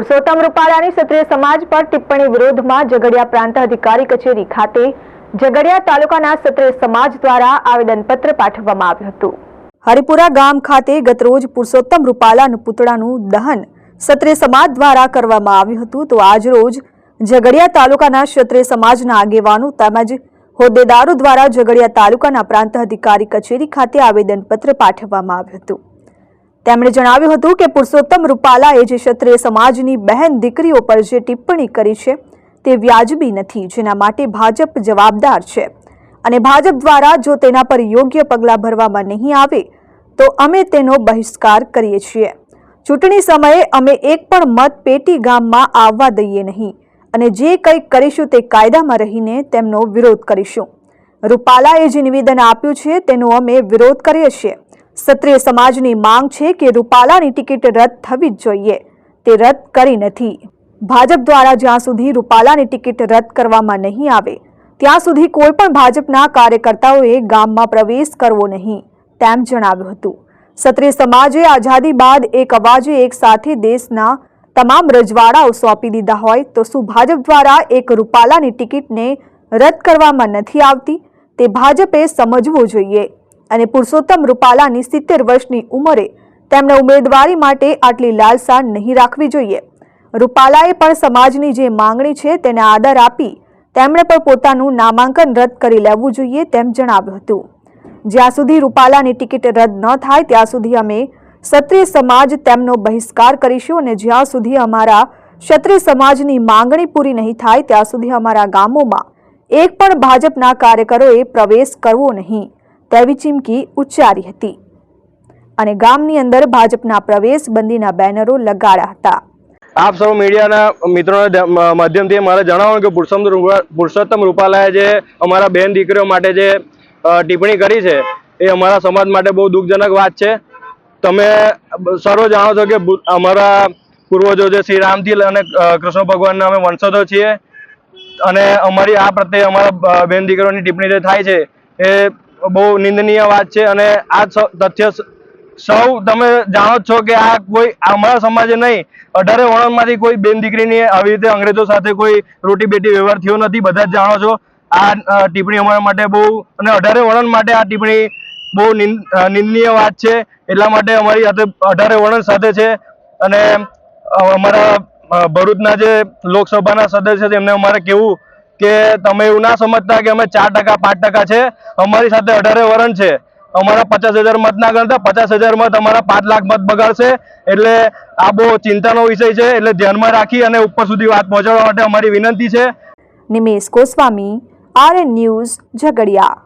પુરુષોત્તમ રૂપાલાની ક્ષત્રિય સમાજ પર ટિપ્પણી વિરોધમાં ઝઘડિયા પ્રાંત અધિકારી કચેરી ખાતે ઝઘડિયા તાલુકાના ક્ષત્રિય સમાજ દ્વારા આવેદનપત્ર પાઠવવામાં આવ્યું હતું. હરિપુરા ગામ ખાતે ગતરોજ પુરુષોત્તમ રૂપાલાનું પુતળાનું દહન ક્ષત્રિય સમાજ દ્વારા કરવામાં આવ્યું હતું. તો આજરોજ ઝઘડિયા તાલુકાના ક્ષત્રિય સમાજના આગેવાનો તેમજ હોદ્દેદારો દ્વારા ઝઘડિયા તાલુકાના પ્રાંત અધિકારી કચેરી ખાતે આવેદનપત્ર પાઠવવામાં આવ્યું હતું. તેમણે જણાવ્યું હતું કે પુરુષોત્તમ રૂપાલાએ જે ક્ષત્રિય સમાજની બહેન દીકરીઓ પર જે ટિપ્પણી કરી છે, તે વ્યાજબી નથી, જેના માટે ભાજપ જવાબદાર છે. અને ભાજપ દ્વારા જો તેના પર યોગ્ય પગલાં ભરવામાં નહીં આવે, તો અમે તેનો બહિષ્કાર કરીએ છીએ. ચૂંટણી સમયે અમે એક પણ મત પેટી ગામમાં આવવા દઈએ નહીં અને જે કંઈ કરીશું તે કાયદામાં રહીને તેમનો વિરોધ કરીશું. રૂપાલાએ જે નિવેદન આપ્યું છે, તેનો અમે વિરોધ કરીએ છીએ. ક્ષત્રિય સમાજની માંગ છે કે રૂપાલાની ટિકિટ રદ થવી જ જોઈએ. તે રદ કરી નથી. ભાજપ દ્વારા જ્યાં સુધી રૂપાલાની ટિકિટ રદ કરવામાં નહીં આવે, ત્યાં સુધી કોઈ પણ ભાજપના કાર્યકર્તાઓએ ગામમાં પ્રવેશ કરવો નહીં, તેમ જણાવ્યું હતું. ક્ષત્રિય સમાજે આઝાદી બાદ એક અવાજે એક સાથે દેશના તમામ રજવાડાઓ સોંપી દીધા હોય તો શું ભાજપ દ્વારા એક રૂપાલાની ટિકિટને રદ કરવામાં નથી આવતી? તે ભાજપે સમજવું જોઈએ. અને પુરુષોત્તમ રૂપાલાની સિત્તેર વર્ષની ઉંમરે તેમણે ઉમેદવારી માટે આટલી લાલસા નહીં રાખવી જોઈએ. રૂપાલાએ પણ સમાજની જે માંગણી છે તેને આદર આપી તેમણે પણ પોતાનું નામાંકન રદ કરી લેવું જોઈએ તેમ જણાવ્યું હતું. જ્યાં સુધી રૂપાલાની ટિકિટ રદ ન થાય ત્યાં સુધી અમે ક્ષત્રિય સમાજ તેમનો બહિષ્કાર કરીશું અને જ્યાં સુધી અમારા ક્ષત્રિય સમાજની માંગણી પૂરી નહીં થાય ત્યાં સુધી અમારા ગામોમાં એક પણ ભાજપના કાર્યકરોએ પ્રવેશ કરવો નહીં. તેવી ચીમકી ઉચ્ચારી હતી. અને ગામની અંદર ભાજપના પ્રવેશ બંધીના બેનરો લગાડ્યા હતા. આપ સૌ મીડિયાના મિત્રોના માધ્યમથી મારે જણાવવાનું કે પુરુષોત્તમ પુરુષોત્તમ રૂપાલાએ જે અમારા બેન દીકરીઓ માટે જે ટિપ્પણી કરી છે, એ અમારા સમાજ માટે બહુ દુઃખજનક વાત છે. તમે સર્વ જાણો છો કે અમારા પૂર્વજો જે શ્રી રામથી અને કૃષ્ણ ભગવાનના અમે વંશજો છીએ. અને અમારી આ પ્રત્યે અમારા બેન દીકરીઓની ટિપ્પણી જે થાય છે, એ બહુ નિંદનીય વાત છે અને આ તથ્ય સૌ તમે જાણો છો કે આ કોઈ, અમારા સમાજે નહીં, અઢારે વર્ણનમાંથી કોઈ બેન દીકરીની આવી રીતે અંગ્રેજો સાથે કોઈ રોટી બેટી વ્યવહાર થયો નથી, બધા જ જાણો છો. આ ટિપ્પણી અમારા માટે બહુ, અને અઢારે વર્ણન માટે આ ટિપ્પણી બહુ નિંદ- નિંદનીય વાત છે. એટલા માટે અમારી સાથે, અઢારે વર્ણન સાથે છે અને અમારા ભરૂચના જે લોકસભાના સદસ્ય છે, એમને અમારે કેવું કે તમે એવું ના સમજતા કે અમે ચાર ટકા, પાંચ ટકા છે, અમારી સાથે અઢારે વરણ છે. અમારા પચાસ હજાર મત ના ગણતા પચાસ હજાર મત અમારા પાંચ લાખ મત બગાડશે. એટલે આ બહુ ચિંતાનો વિષય છે, એટલે ધ્યાનમાં રાખી અને ઉપર સુધી વાત પહોંચાડવા માટે અમારી વિનંતી છે. Nimesh Goswami, RN news Jhagadia.